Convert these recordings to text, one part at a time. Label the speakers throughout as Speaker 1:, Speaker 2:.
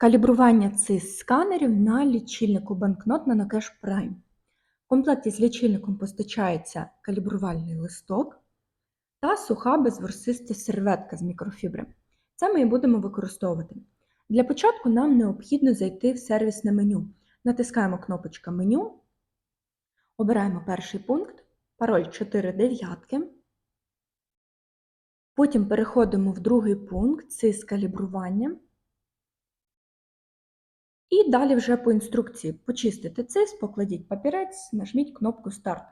Speaker 1: Калібрування цис сканерів на лічильнику банкнот на Prime. В комплекті з лічильником постачається калібрувальний листок та суха безворсиста серветка з мікрофібри. Це ми і будемо використовувати. Для початку нам необхідно зайти в сервісне меню. Натискаємо кнопочка меню, обираємо перший пункт, пароль 4 дев'ятки. Потім переходимо в другий пункт цис калібрування. І далі вже по інструкції почистите цис, покладіть папірець, нажміть кнопку Старт.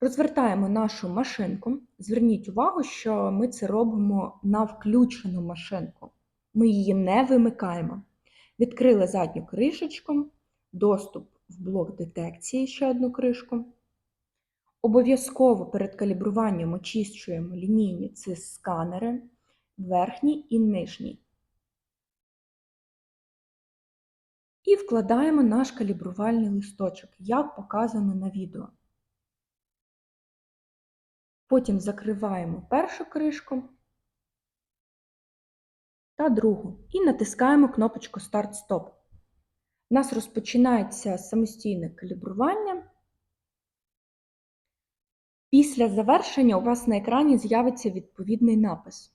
Speaker 1: Розвертаємо нашу машинку. Зверніть увагу, що ми це робимо на включену машинку. Ми її не вимикаємо. Відкрили задню кришечку, доступ в блок детекції, ще одну кришку. Обов'язково перед калібруванням очищуємо лінійні цис сканери, верхній і нижній. І вкладаємо наш калібрувальний листочок, як показано на відео. Потім закриваємо першу кришку та другу і натискаємо кнопочку Старт-Стоп. У нас розпочинається самостійне калібрування. Після завершення у вас на екрані з'явиться відповідний напис.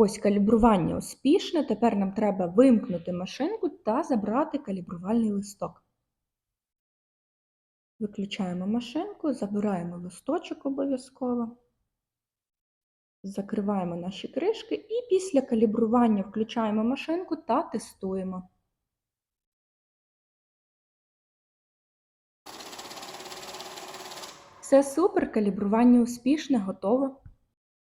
Speaker 1: Ось калібрування успішне. Тепер нам треба вимкнути машинку та забрати калібрувальний листок. Виключаємо машинку, забираємо листочок обов'язково, закриваємо наші кришки і після калібрування включаємо машинку та тестуємо. Все супер, калібрування успішне, готово.